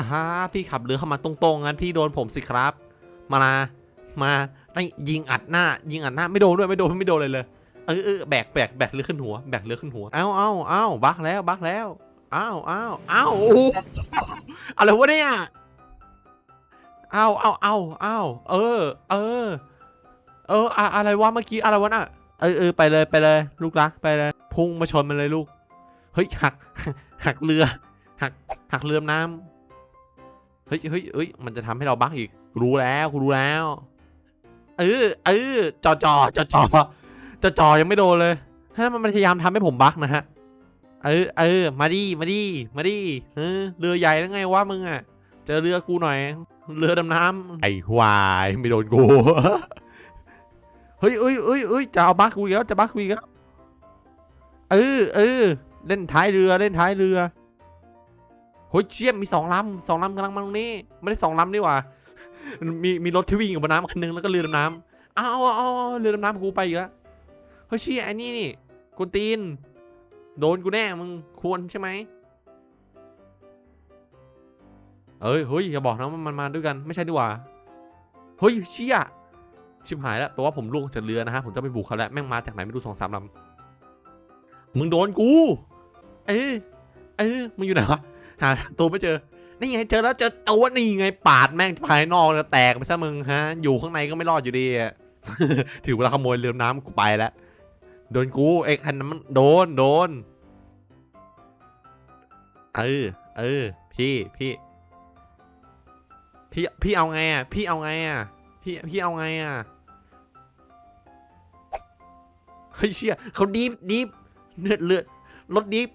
อ่าฮะพี่ขับเรือเข้ามาตรงๆงั้นพี่โดนผมสิครับ มานะมาไอ้ยิงอัดหน้า ยิงอัดหน้าไม่โดนด้วยไม่โดนไม่โดนเลยเลยเออเออแบกแบกแบกเรือขึ้นหัวแบกเรือขึ้นหัวเอ้าเอ้าเอ้าบักแล้วบักแล้วเอ้าเอ้าเอ้าโอ้อะไรวะเนี่ยเอ้าเอ้าเอ้าเอ้าเออ เออ เอออะอะไรวะเมื่อกี้อะไรวะน่ะเออเออไปเลยไปเลย ลูกรักไปเลย พุ่งมาชนมันเลยลูก เฮ้ยหักหักเรือ หักหักเรือน้ำ เฮ้ยเฮ้ยเฮ้ยมันจะทำให้เราบักอีกกูรู้แล้วกูรู้แล้ว เออเออจอจอจอจอจอจอยังไม่โดนเลย ถ้ามันพยายามทำให้ผมบักนะฮะ เออเออมาดิมาดิมาดิเออเรือใหญ่แล้วไงวะมึงอะ เจอเรือกูหน่อย เรือดำน้ำไอ้ควายไม่โดนกู เฮ้ยเอ้ยเอ้ยเอ้ยจะเอาบักกูอีกแล้วจะบักกูอีกแล้วเออเออเล่นท้ายเรือเล่นท้ายเรือ เฮ้ยเชี่ยมีสองลำสองลำกำลังมาตรงนี้ไม่ได้สองลำนี่หว่ามีมีรถที่วิ่งอยู่บนน้ำคันหนึงแล้วก็เรือดำน้ำเอาเอาเอาเอาเรือดำน้ำกูไปอีกแล้วเฮ้ยเชี่ยไอ้นี่นี่กูตีน โดนกูแน่มึงควรใช่ไหมเอ้ยเฮ้ยอย่าบอกนะมันมาด้วยกันไม่ใช่ดีกว่าเฮ้ยเชี่ยชิบหายแล้วแปลว่าผมล่วงจากเรือนะฮะผมจะไปบุกเขาแล้วแม่งมาจากไหนไม่รู้สองสามลำมึงโดนกู เออเออมึงอยู่ไหนวะ หาตัวไม่เจอ นี่ไงเจอแล้วเจอตัวนี่ไงปาดแม่งภายนอกแล้วแตกไปซะมึงฮะ อยู่ข้างในก็ไม่รอดอยู่ดีถือเวลาขโมยเรือน้ำกูไปแล้ว โดนกูไอ้คันนั้นมันโดนโดน เออ เออ พี่พี่พี่พี่เอาไงอะ พี่เอาไงอะ พี่พี่เอาไงอะ เฮ้ยเชี่ยเขาดีฟดีฟเลือดเลือดรถดีฟ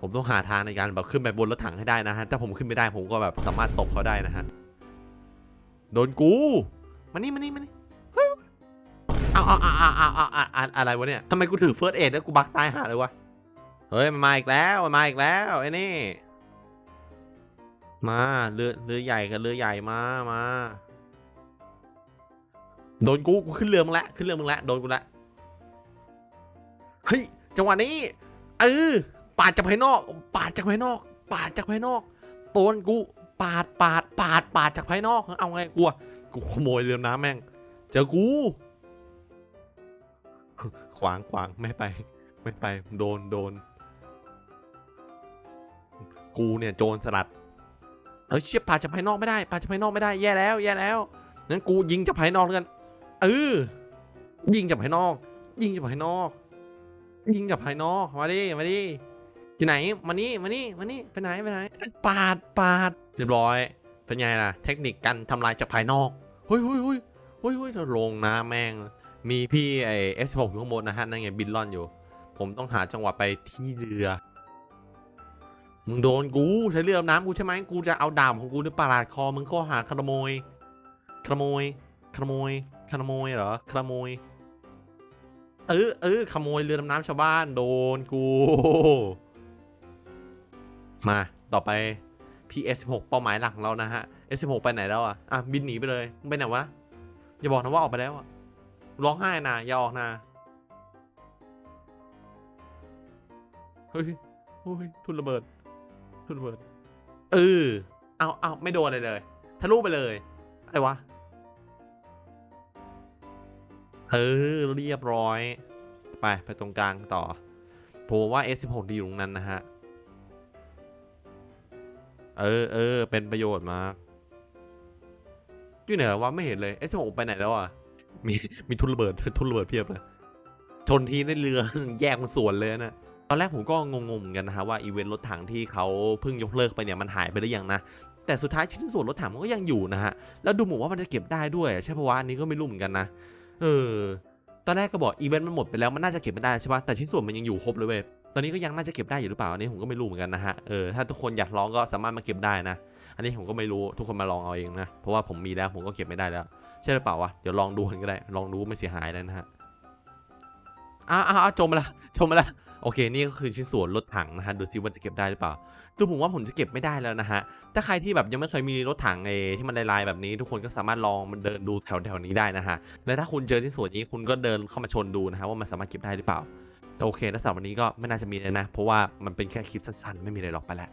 ผมต้องหาทางในการแบบขึ้นไปบนรถถังให้ได้นะฮะ ถ้าผมขึ้นไม่ได้ผมก็แบบสามารถตบเขาได้นะฮะ โดนกู มานี่มานี่มานี่เอาเอาเอาเอาเอาเอาอะไรวะเนี่ยทำไมกูถือเฟิร์สเอ็ดแล้วกูบักตายหาเลยวะ เฮ้ยมาอีกแล้วมาอีกแล้วไอ้นี่ มาเรือเรือใหญ่กับเรือใหญ่มามาโดนกูกูขึ้นเรือมึงละขึ้นเรือมึงละโดนกูละ เฮ้ยจังหวะนี้เออ ปาดจากภายนอก ปาดจากภายนอก ปาดจากภายนอกโดนกูปาดปาดปาดปาดจากภายนอก เอาไงกูกูขโมยเรือน้ำแม่ง เจอกู ขวางขวางไม่ไป ไม่ไป โดนโดน กูเนี่ยโจรสลัดเอ้ยเชี่ยปาดจากภายนอกไม่ได้ปาดจากภายนอกไม่ได้แย่แล้ว แย่แล้วงั้นกูยิงจากภายนอกแล้วกันเออยิงจากภายนอก ยิงจากภายนอก ยิงจากภายนอก มาดิ มาดิ ที่ไหนมานี่มานี่มานี่ไปไหนไปไหนปาดปาด เรียบร้อย เป็นไงล่ะ เทคนิคการทำลายจากภายนอกเฮ้ยเฮ้ยเฮ้ยเฮ้ยเฮ้ยลงน้ำแม่ง มีพี่ไอเอสหกอยู่ข้างบนนะฮะนั่นไงบินล่อนอยู่ ผมต้องหาจังหวะไปที่เรือ มึงโดนกูใช้เรือดำน้ำกูใช่ไหมกูจะเอาดาบของกูในปาดคอมึงข้อหาขโมยขโมยขโมยขโมยเหรอขโมยเออเออขโมยเรือดำน้ำชาวบ้านโดนกู มาต่อไป PS16 เป้าหมายหลักของเรานะฮะ S16 ไปไหนแล้วอะอะบินหนีไปเลยมึงไปไหนวะอย่าบอกนะว่าออกไปแล้วอะร้องไห้นะอย่าออกนะเฮ้ยเฮ้ยทุนระเบิด ทุนระเบิดเออเอาเอาไม่โดนอะไรเลยทะลุไปเลยอะไรวะเออเรียบร้อย ไปไปตรงกลางต่อผมว่า S16 ดีอยู่ตรงนั้นนะฮะ เออเออเป็นประโยชน์มากอยู่ไหนแล้ววะไม่เห็นเลย S16 ไปไหนแล้วอะมีมีทุนระเบิดทุนระเบิดเพียบเลยชนทีในเรือแยกมันส่วนเลยนะตอนแรกผมก็งงๆกันนะฮะว่าอีเวนต์รถถังที่เขาเพิ่งยกเลิกไปเนี่ยมันหายไปหรือยังนะแต่สุดท้ายชิ้นส่วนรถถังมันก็ยังอยู่นะฮะแล้วดูเหมือนว่ามันจะเก็บได้ด้วยใช่ปะวะอันนี้ก็ไม่รู้เหมือนกันนะเออตอนแรกก็บอกอีเวนต์มันหมดไปแล้วมันน่าจะเก็บไม่ได้ใช่ปะแต่ชิ้นส่วนมันยังอยู่ครบเลยเว้ย ตอนนี้ก็ยังน่าจะเก็บได้อยู่หรือเปล่าอันนี้ผมก็ไม่รู้เหมือนกันนะฮะเออถ้าทุกคนอยากลองก็สามารถมาเก็บได้นะ อันนี้ผมก็ไม่รู้ทุกคนมาลองเอาเองนะ เพราะว่าผมมีแล้วผมก็เก็บไม่ได้แล้ว ใช่หรือเปล่าวะเดี๋ยวลองดูกันก็ได้ ลองดูไม่เสียหายเลยนะฮะอ้าวอ้าวจมละจมละโอเค นี่ก็คือชิ้นส่วนรถถังนะฮะ ดูซิว่าจะเก็บได้หรือเปล่าดูผมว่าผมจะเก็บไม่ได้แล้วนะฮะ ถ้าใครที่แบบยังไม่เคยมีรถถังเอที่มันลายๆแบบนี้ ทุกคนก็สามารถลองมันเดินดูแถวแถวๆนี้ได้นะฮะ และถ้าคุณเจอชิ้นส่วนนี้คุณก็เดินเข้ามาชนดูนะฮะว่ามันสามารถเก็บได้หรือเปล่า โอเคแล้วสำหรับวันนี้ก็ไม่น่าจะมีเลยนะ เพราะว่ามันเป็นแค่คลิปสั้นๆ ไม่มีอะไรหรอกไปแล้ว